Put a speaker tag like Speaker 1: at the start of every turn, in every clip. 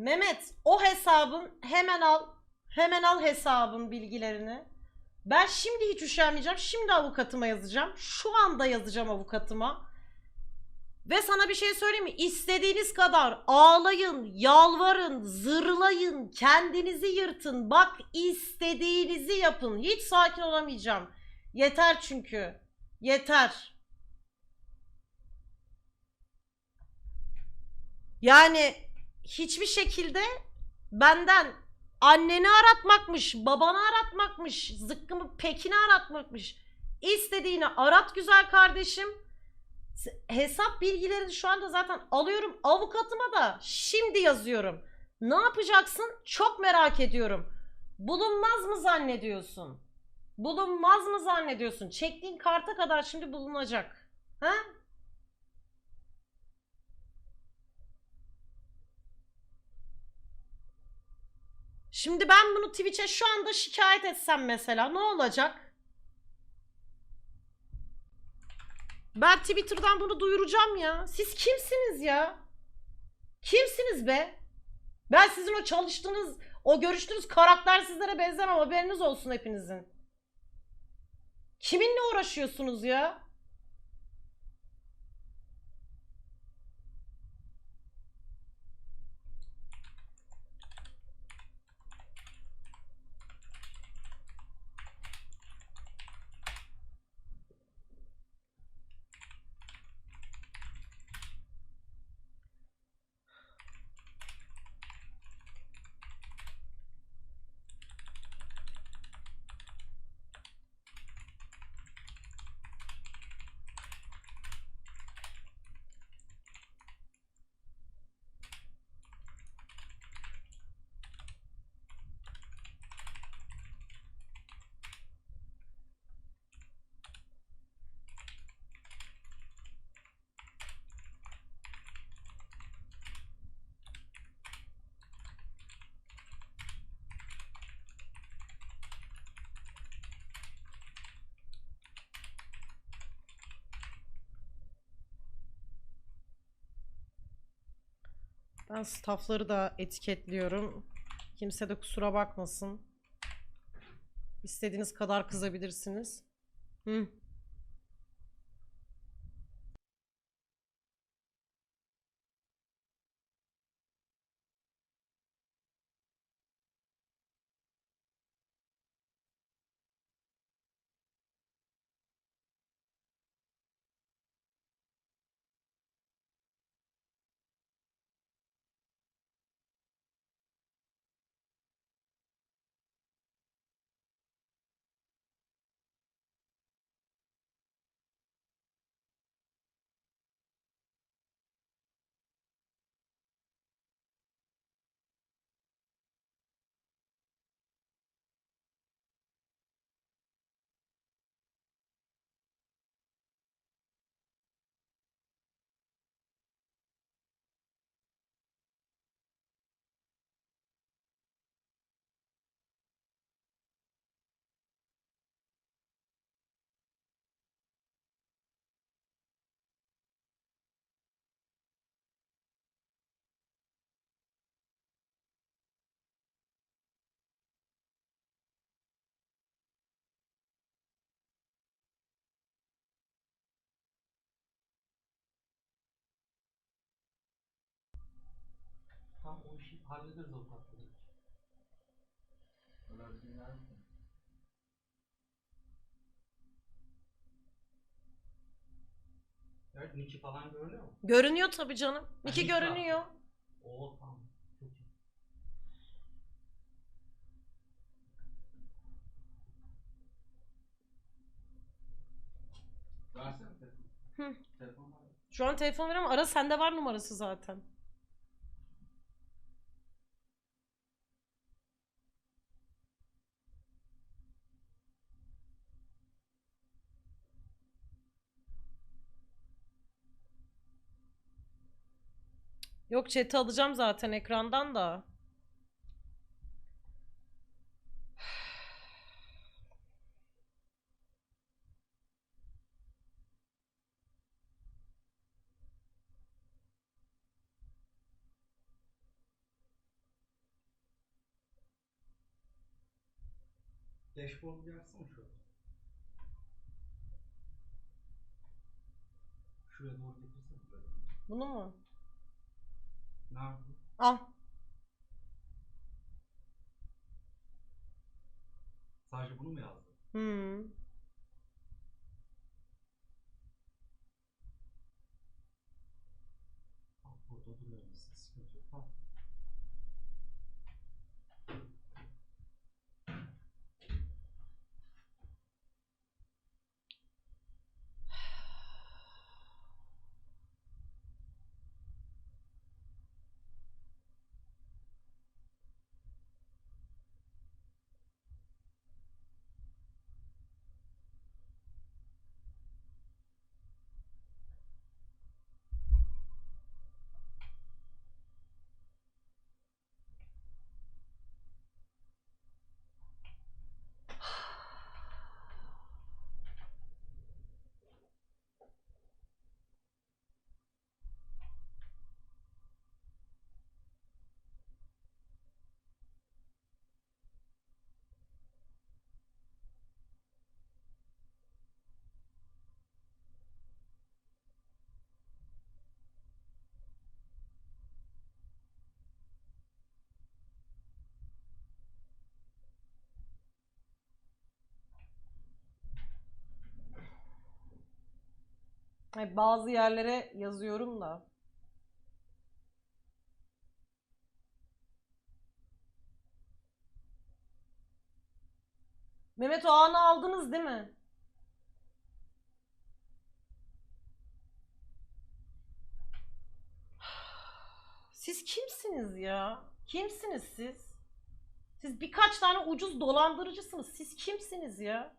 Speaker 1: Mehmet o hesabın hemen al hemen al hesabın bilgilerini. Ben şimdi hiç üşenmeyeceğim. Şimdi avukatıma yazacağım. Şu anda yazacağım avukatıma. Ve sana bir şey söyleyeyim mi? İstediğiniz kadar ağlayın, yalvarın, zırlayın, kendinizi yırtın. Bak istediğinizi yapın. Hiç sakin olamayacağım. Yeter çünkü. Yeter. Yani hiçbir şekilde benden anneni aratmakmış, babanı aratmakmış, zıkkımı pekini aratmakmış. İstediğini arat güzel kardeşim. Hesap bilgilerini şu anda zaten alıyorum. Avukatıma da şimdi yazıyorum. Ne yapacaksın? Çok merak ediyorum. Bulunmaz mı zannediyorsun? Bulunmaz mı zannediyorsun? Çektiğin karta kadar şimdi bulunacak. Ha? Şimdi ben bunu Twitch'e şu anda şikayet etsem mesela ne olacak? Ben Twitter'dan bunu duyuracağım ya. Siz kimsiniz ya? Kimsiniz be? Ben sizin o çalıştığınız, o görüştüğünüz karakter sizlere benzemem. Haberiniz olsun hepinizin. Kiminle uğraşıyorsunuz ya? Ben staffları da etiketliyorum. Kimse de kusura bakmasın. İstediğiniz kadar kızabilirsiniz. Hı.
Speaker 2: Tam o işi hallederiz avukatla.
Speaker 3: Öyle dinler misin?
Speaker 2: Evet Niki falan görünüyor mu?
Speaker 1: Görünüyor tabii canım.
Speaker 2: Ha,
Speaker 1: İki
Speaker 2: hiç var.
Speaker 1: görünüyor.
Speaker 2: Oo tamam. Çok iyi.
Speaker 3: Versene telefonu.
Speaker 1: Hı.
Speaker 3: Telefon var.
Speaker 1: Şu an telefon veremem. Ara sende var numarası zaten. Yok chat'i alacağım zaten ekrandan da.
Speaker 3: Dashboard yaksana şu. Şuraya doğru getirsene.
Speaker 1: Bunu mu?
Speaker 3: Nerede?
Speaker 1: Al.
Speaker 3: Sadece bunu mu yazdın?
Speaker 1: Hmm.
Speaker 3: Bak burada duruyor mesela. Sıkıntı yok. Tamam.
Speaker 1: Ay, bazı yerlere yazıyorum da. Mehmet o anı aldınız değil mi? Siz kimsiniz ya? Kimsiniz siz? Siz birkaç tane ucuz dolandırıcısınız. Siz kimsiniz ya?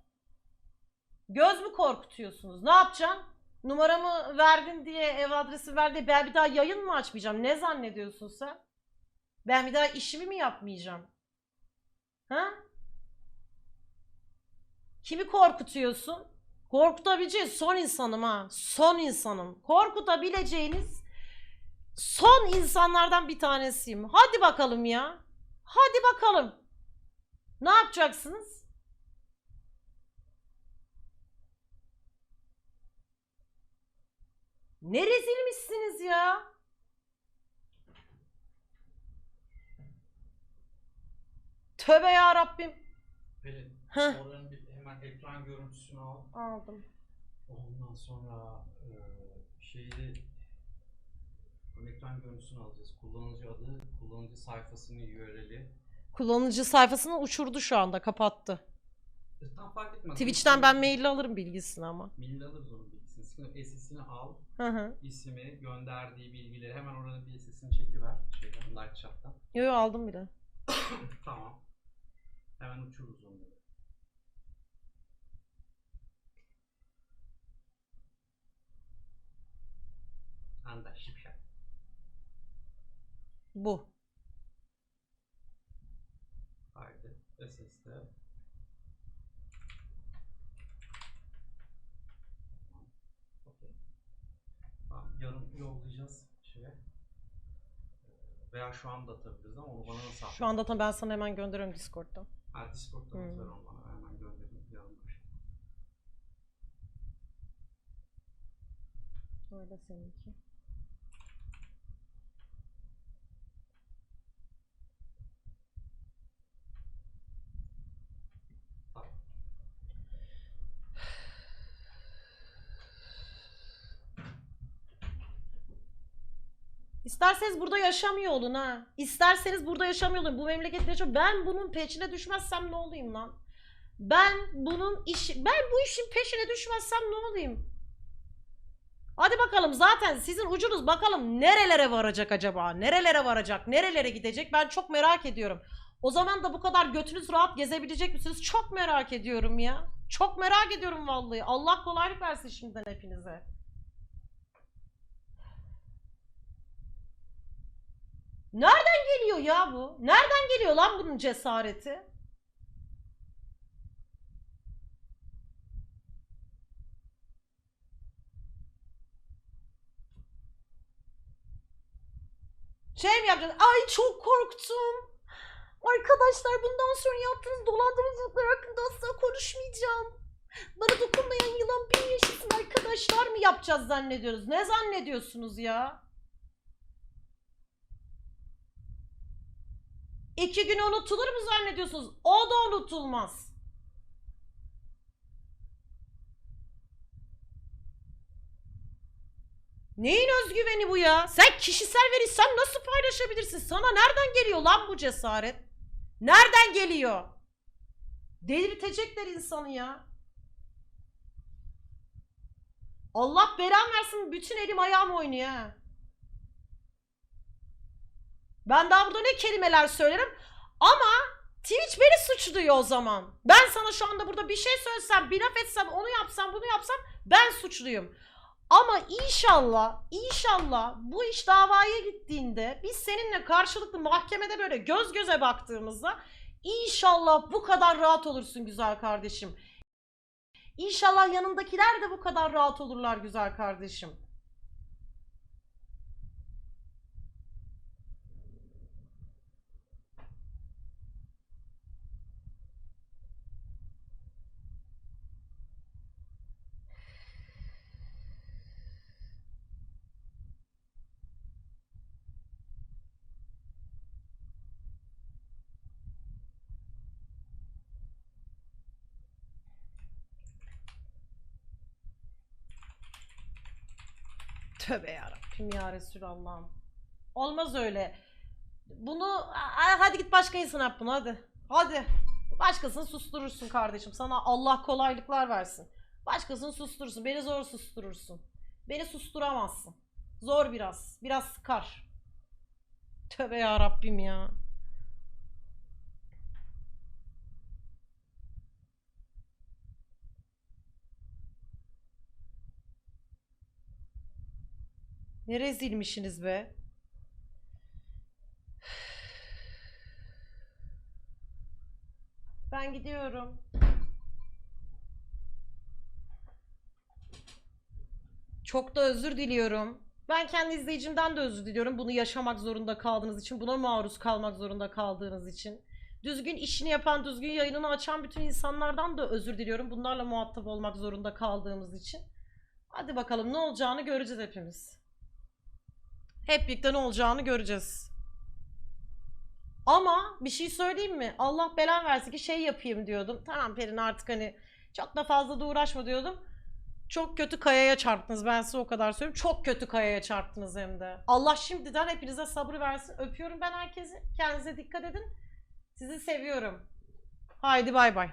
Speaker 1: Göz mü korkutuyorsunuz? Ne yapacaksın? Numaramı verdin diye, ev adresi ver diye ben bir daha yayın mı açmayacağım? Ne zannediyorsun sen? Ben bir daha işimi mi yapmayacağım? Ha? Kimi korkutuyorsun? Korkutabileceğin son insanım ha. Son insanım. Korkutabileceğiniz son insanlardan bir tanesiyim. Hadi bakalım ya. Hadi bakalım. Ne yapacaksınız? Ne rezilmişsiniz ya. Tövbe ya Rabbim.
Speaker 3: Pelin,
Speaker 1: Heh.
Speaker 3: oranın bir hemen ekran görüntüsünü al.
Speaker 1: Aldım.
Speaker 3: Ondan sonra eee şeyi bu ekran görüntüsünü alacağız. Kullanıcı adı, kullanıcı sayfasının URL'i.
Speaker 1: Kullanıcı sayfasını uçurdu şu anda, kapattı.
Speaker 3: E, tam fark etmez.
Speaker 1: Twitch'ten ben mail alırım bilgisini ama.
Speaker 3: Mail alırız onun Sıkıntı SS'ini al,
Speaker 1: Hı hı.
Speaker 3: ismi, gönderdiği bilgileri hemen oranın bir SS'ini çekiver. Şeyden, live chat'tan.
Speaker 1: Yo yo aldım bile.
Speaker 3: Tamam. Hemen uçururuz onları. Anda şipşak.
Speaker 1: Bu.
Speaker 3: Haydi. SS'de. Veya şu anda atabiliriz ama onu bana nasıl
Speaker 1: Şu anda tam ben sana hemen gönderiyorum Discord'dan.
Speaker 3: Ha Discord'dan
Speaker 1: Hmm.
Speaker 3: atıver onu bana. Hemen. Yarın başlayalım.
Speaker 1: Öyle seninki. İsterseniz burada yaşamıyor olun ha. İsterseniz burada yaşamıyor olun. Bu memlekette yaşam. Ben bunun peşine düşmezsem ne olayım lan? Ben bunun işi ben bu işin peşine düşmezsem ne olayım? Hadi bakalım zaten sizin ucunuz bakalım nerelere varacak acaba? Nerelere varacak? Nerelere gidecek? Ben çok merak ediyorum. O zaman da bu kadar götünüz rahat gezebilecek misiniz? Çok merak ediyorum ya. Çok merak ediyorum vallahi. Allah kolaylık versin şimdiden hepinize. Nereden geliyor ya bu? Nereden geliyor lan bunun cesareti? Şey mi yapacağız? Ay çok korktum. Arkadaşlar bundan sonra yaptığınız dolandırıcılıklar hakkında asla konuşmayacağım. Bana dokunmayan yılan bin yaşasın arkadaşlar mı yapacağız zannediyoruz? Ne zannediyorsunuz ya? İki gün unutulur mu zannediyorsunuz? O da unutulmaz. Neyin özgüveni bu ya? Sen kişisel veri sen nasıl paylaşabilirsin? Sana nereden geliyor lan bu cesaret? Nereden geliyor? Delirtecekler insanı ya. Allah belam versin bütün elim ayağım oynuyor. Ben daha burada ne kelimeler söylerim ama Twitch beni suçluyor o zaman. Ben sana şu anda burada bir şey söylesem, bir laf etsem, onu yapsam, bunu yapsam ben suçluyum. Ama inşallah, inşallah bu iş davaya gittiğinde biz seninle karşılıklı mahkemede böyle göz göze baktığımızda inşallah bu kadar rahat olursun güzel kardeşim. İnşallah yanındakiler de bu kadar rahat olurlar güzel kardeşim. Tövbe yarabbim ya Resulallah'ım. Olmaz öyle. Bunu hadi git başka insana yap bunu hadi. Hadi. Başkasını susturursun kardeşim. Sana Allah kolaylıklar versin. Başkasını susturursun. Beni zor susturursun. Beni susturamazsın. Zor biraz. Biraz sıkar. Tövbe ya Rabbim ya. Ne rezilmişsiniz be. Ben gidiyorum. Çok da özür diliyorum. Ben kendi izleyicimden de özür diliyorum. Bunu yaşamak zorunda kaldığınız için, buna maruz kalmak zorunda kaldığınız için. Düzgün işini yapan, düzgün yayınını açan bütün insanlardan da özür diliyorum. Bunlarla muhatap olmak zorunda kaldığımız için. Hadi bakalım ne olacağını göreceğiz hepimiz. Hep birlikte ne olacağını göreceğiz. Ama bir şey söyleyeyim mi? Allah belan versin ki şey yapayım diyordum. Tamam Perin artık hani çok da fazla da uğraşma diyordum. Çok kötü kayaya çarptınız ben size o kadar söyleyeyim. Çok kötü kayaya çarptınız hem de. Allah şimdiden hepinize sabır versin. Öpüyorum ben herkesi. Kendinize dikkat edin. Sizi seviyorum. Haydi bay bay.